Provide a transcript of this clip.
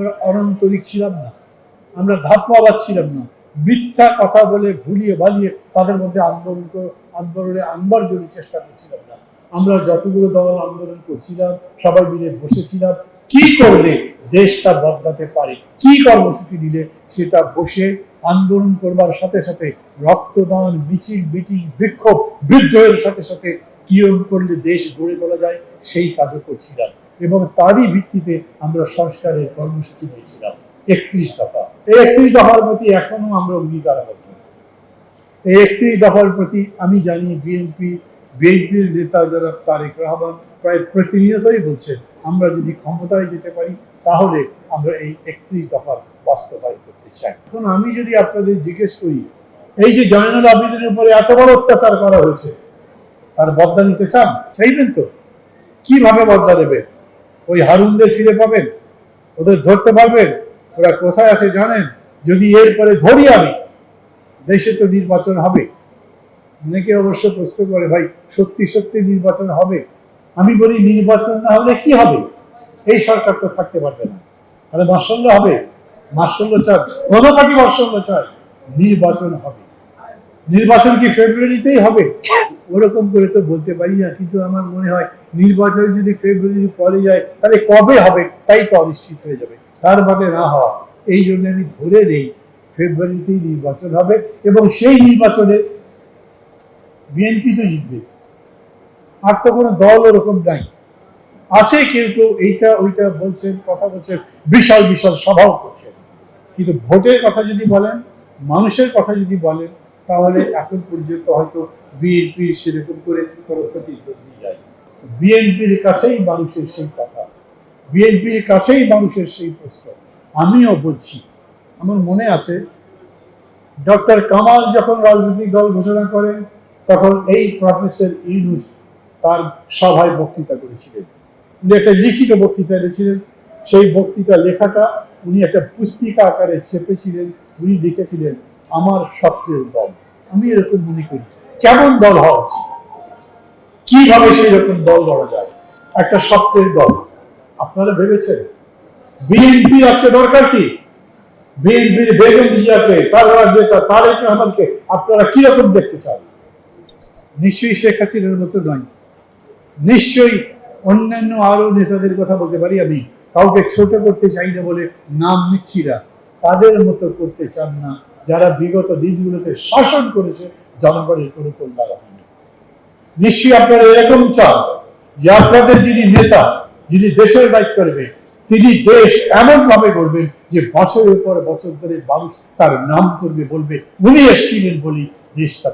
আমরা অনন্তরিক ছিলাম না। আমরা ধাপ্পাবাদ ছিলাম না। মিথ্যা কথা বলে ভুলিয়ে ভালিয়ে তাদের মধ্যে আন্দোলন আন্দোলনে আনবার জন্য চেষ্টা করছিলাম না। আমরা যতগুলো দল আন্দোলন করছিলাম, সবাই মিলে বসেছিলাম। কি করলে দেশটা বদলাতে পারে? কি কর্মসূচি দিলে সেটা বসে আন্দোলন করবার সাথে সাথে রক্তদান, মিছিল, মিটিং, বিক্ষোভ, বিদ্রোহের সাথে সাথে কিরম করলে দেশ গড়ে তোলা যায়, সেই কাজও করছিলাম। এবং তারই ভিত্তিতে আমরা সংস্কারের কর্মসূচি দিয়েছিলাম একত্রিশ দফা। এই একত্রিশ দফার প্রতি এখনও আমরা অঙ্গীকারাবদ্ধ। এই একত্রিশ দফার প্রতি আমি জানি বিএনপি বিএনপির নেতা যারা তারেক রহমান প্রায় প্রতিনিয়তই বলছেন, আমরা যদি ক্ষমতায় যেতে পারি, তাহলে আমরা এই একত্রিশ দফার বাস্তবায়ন করতে চাই। এখন আমি যদি আপনাদের জিজ্ঞেস করি, এই যে জয়নুল আবেদিনের উপরে এত বড় অত্যাচার করা হয়েছে, তার বদলা নিতে চান? চাইবেন তো? কীভাবে বদলা নেবেন? ওই হারুনদের ফিরে পাবেন? ওদের ধরতে পারবেন? ওরা কোথায় আছে জানেন? যদি এরপরে ধরি আমি, দেশে তো নির্বাচন হবে। অনেকে অবশ্য প্রশ্ন করে, ভাই, সত্যি সত্যি নির্বাচন হবে? আমি বলি, নির্বাচন না হলে কি হবে? এই সরকার তো থাকতে পারবে না। তাহলে মার্শাল্য হবে। মার্শাল্য চায় কোনো পার্টি মার্শাল্য চায়। নির্বাচন হবে। নির্বাচন কি ফেব্রুয়ারিতেই হবে? ওরকম করে তো বলতে পারি না, কিন্তু আমার মনে হয় নির্বাচন যদি ফেব্রুয়ারি পরে যায়, তাহলে কবে হবে তাই তো অনিশ্চিত হয়ে যাবে। তার মানে না হওয়া। এই জন্য আমি ধরে নেই, ফেব্রুয়ারিতেই নির্বাচন হবে এবং সেই নির্বাচনে বিএনপি তো জিতবে। আর তো কোনো দল ওরকম নাই। আছে কেউ কেউ এইটা ওইটা বলছেন, কথা বলছেন, বিশাল বিশাল সভাও করছেন। কিন্তু ভোটের কথা যদি বলেন, মানুষের কথা যদি বলেন তাহলে এখন পর্যন্ত হয়তো বিএনপির সেরকম করে কোনো প্রতিদ্বন্দ্বী নাই। বিএনপির কাছেই মানুষের সেই কথা। বিএনপির কাছেই মানুষের সেই প্রশ্ন। আমিও বলছি আমার মনে আছে ডক্টর কামাল যখন রাজনৈতিক দল ঘোষণা করেন তখন এই প্রফেসর ইউনুস তার সভায় বক্তৃতা করেছিলেন। উনি একটা লিখিত বক্তৃতা লিখেছিলেন সেই বক্তৃতা লেখাটা উনি একটা পুস্তিকা আকারে চেপেছিলেন। উনি লিখেছিলেন আমার স্বপ্নের দল। আমি এরকম মনে করি। কেমন দল হওয়া উচিত? কীভাবে সেই রকম দল গড়া যায়? একটা স্বপ্নের দল। আপনারা ভেবেছেন? বিএনপি আজকে দরকার কি? বিএনপির বেগম জিয়াকে, তার নেতা তারেক রহমানকে আপনারা কীরকম দেখতে চান? নিশ্চয়ই শেখ হাসিনার মতো নয়। নিশ্চয়ই অন্যান্য আরও নেতাদের কথা বলতে পারি আমি। কাউকে ছোট করতে চাই না বলে নাম নিচ্ছি না। তাদের মতো করতে চান না যারা বিগত দিনগুলোতে শাসন করেছে, জনগণের কোনো কল্যাণ হয়নি নিশ্চয়ই আপনারা এরকম চান যে আপনাদের যিনি নেতা, যিনি দেশের দায়িত্ব নেবে তিনি দেশ এমন ভাবে করবেন যে বছরের পর বছর ধরে মানুষ তার নাম করবে, বলবে, উনি এসছিলেন বলি দেশটা